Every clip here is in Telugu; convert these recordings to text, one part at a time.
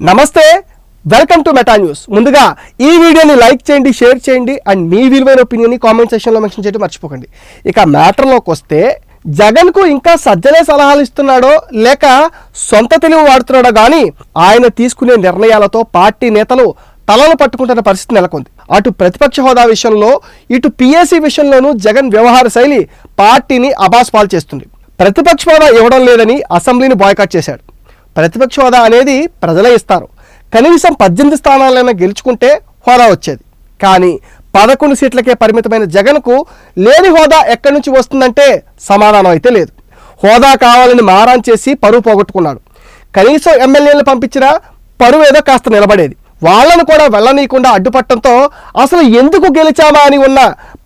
నమస్తే వెల్కమ్ టు మెటా న్యూస్. ముందుగా ఈ వీడియోని లైక్ చేయండి షేర్ చేయండి అండ్ మీ విలువైన ఒపీనియన్ని కామెంట్ సెక్షన్లో మెన్షన్ చేయడం మర్చిపోకండి. ఇక మ్యాటర్లోకి వస్తే జగన్కు ఇంకా సజ్జలే సలహాలు ఇస్తున్నాడో లేక సొంత తెలివి వాడుతున్నాడో కానీ ఆయన తీసుకునే నిర్ణయాలతో పార్టీ నేతలు తలలు పట్టుకుంటున్న పరిస్థితి నెలకొంది. అటు ప్రతిపక్ష హోదా విషయంలో ఇటు పిఎస్సి విషయంలోనూ జగన్ వ్యవహార శైలి పార్టీని అబాస్పాలు చేస్తుంది. ప్రతిపక్ష హోదా ఇవ్వడం లేదని అసెంబ్లీని బాయ్కాట్ చేశాడు. ప్రతిపక్ష హోదా అనేది ప్రజలే ఇస్తారు. కనీసం పద్దెనిమిది స్థానాలైనా గెలుచుకుంటే హోదా వచ్చేది. కానీ పదకొండు సీట్లకే పరిమితమైన జగన్కు లేని హోదా ఎక్కడి నుంచి వస్తుందంటే సమాధానం అయితే లేదు. హోదా కావాలని మారాన్ చేసి పరువు పోగొట్టుకున్నాడు. కనీసం ఎమ్మెల్యేలు పంపించినా పరువు ఏదో కాస్త నిలబడేది. వాళ్ళను కూడా వెళ్ళనీయకుండా అడ్డుపట్టడంతో అసలు ఎందుకు గెలిచామా అని ఉన్న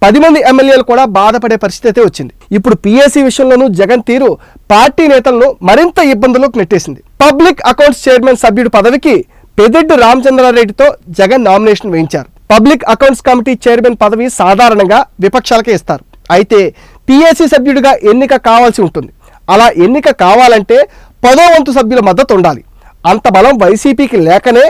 పది మంది ఎమ్మెల్యేలు కూడా బాధపడే పరిస్థితి అయితే వచ్చింది. ఇప్పుడు పిఎస్సి విషయంలోనూ జగన్ తీరు పార్టీ నేతలను మరింత ఇబ్బందులకు నెట్టేసింది. పబ్లిక్ అకౌంట్స్ చైర్మన్ సభ్యుడి పదవికి పెదెడ్డు రామచంద్రారెడ్డితో జగన్ నామినేషన్ వేయించారు. పబ్లిక్ అకౌంట్స్ కమిటీ చైర్మన్ పదవి సాధారణంగా విపక్షాలకే ఇస్తారు. అయితే పిఎస్సి సభ్యుడిగా ఎన్నిక కావాల్సి ఉంటుంది. అలా ఎన్నిక కావాలంటే పదో వంతు సభ్యుల మద్దతు ఉండాలి. అంత బలం వైసీపీకి లేకనే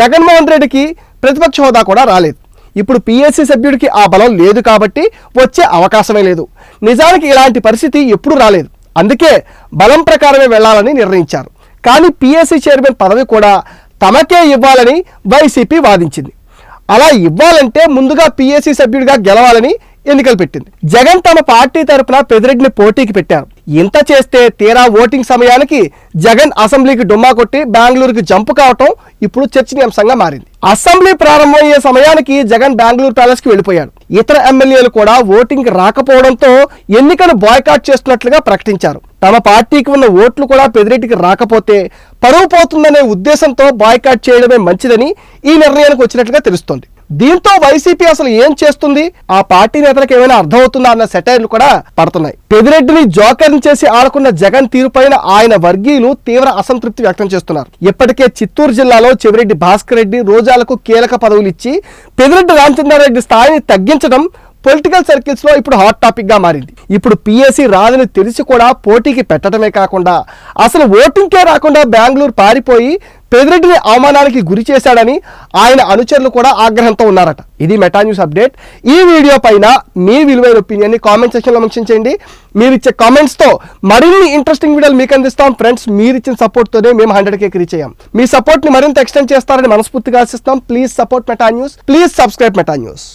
జగన్మోహన్ రెడ్డికి ప్రతిపక్ష హోదా కూడా రాలేదు. ఇప్పుడు పిఎస్సి సభ్యుడికి ఆ బలం లేదు కాబట్టి వచ్చే అవకాశమే లేదు. నిజానికి ఇలాంటి పరిస్థితి ఎప్పుడూ రాలేదు. అందుకే బలం ప్రకారమే వెళ్ళాలని నిర్ణయించారు. కానీ పిఎస్సి చైర్మన్ పదవి కూడా తమకే ఇవ్వాలని వైసీపీ వాదించింది. అలా ఇవ్వాలంటే ముందుగా పిఎస్సి సభ్యుడిగా గెలవాలని ఎన్నికలు పెట్టింది. జగన్ తమ పార్టీ తరపున పెదిరెడ్డిని పోటీకి పెట్టారు. ఇంత చేస్తే తీరా ఓటింగ్ సమయానికి జగన్ అసెంబ్లీకి డుమ్మా కొట్టి బెంగళూరుకి జంపు కావటం ఇప్పుడు చర్చనీయాంశంగా మారింది. అసెంబ్లీ ప్రారంభమయ్యే సమయానికి జగన్ బెంగళూరు ప్యాలెస్కి వెళ్ళిపోయాడు. ఇతర ఎమ్మెల్యేలు కూడా ఓటింగ్ రాకపోవడంతో ఎన్నికను బాయ్కాట్ చేస్తున్నట్లుగా ప్రకటించారు. తమ పార్టీకి ఉన్న ఓట్లు కూడా పెదిరెడ్డికి రాకపోతే పరువు పోతుందనే ఉద్దేశంతో బాయ్కాట్ చేయడమే మంచిదని ఈ నిర్ణయానికి వచ్చినట్లుగా తెలుస్తోంది. దీంతో వైసీపీ అసలు ఏం చేస్తుంది? ఆ పార్టీ నేతలకు ఏమైనా అర్థమవుతుందా అన్న సెటైర్లు కూడా పడుతున్నాయి. పెదిరెడ్డిని జోకర్ని చేసి ఆడుకున్న జగన్ తీరుపైన ఆయన వర్గీయులు తీవ్ర అసంతృప్తి వ్యక్తం చేస్తున్నారు. ఇప్పటికే చిత్తూరు జిల్లాలో చెవిరెడ్డి భాస్కర్ రెడ్డి రోజాలకు కీలక పదవులు ఇచ్చి పెదిరెడ్డి రామచంద్రారెడ్డి స్థాయిని తగ్గించడం పొలిటికల్ సర్కిల్స్లో ఇప్పుడు హాట్ టాపిక్గా మారింది. ఇప్పుడు పిఎస్సి రాదని తెలిసి కూడా పోటీకి పెట్టడమే కాకుండా అసలు ఓటింగ్కే రాకుండా బెంగళూరు పారిపోయి పెదిరెడ్డిని అవమానానికి గురి చేశాడని ఆయన అనుచరులు కూడా ఆగ్రహంతో ఉన్నారట. ఇది మెటా న్యూస్ అప్డేట్. ఈ వీడియో పైన మీ విలువైన ఒపీనియన్ని కామెంట్ సెక్షన్లో మెన్షన్ చేయండి. మీరు ఇచ్చే కామెంట్స్తో మరిన్ని ఇంట్రెస్టింగ్ వీడియోలు మీకు అందిస్తాం. ఫ్రెండ్స్ మీరు ఇచ్చిన సపోర్ట్ తోనే మేము హండ్రెడ్ కేక్ రీచ్ అయ్యాం. మీ సపోర్ట్ని మరింత ఎక్స్టెండ్ చేస్తారని మనస్ఫూర్తిగా ఆశిస్తాం please support Meta news. Please subscribe Meta news.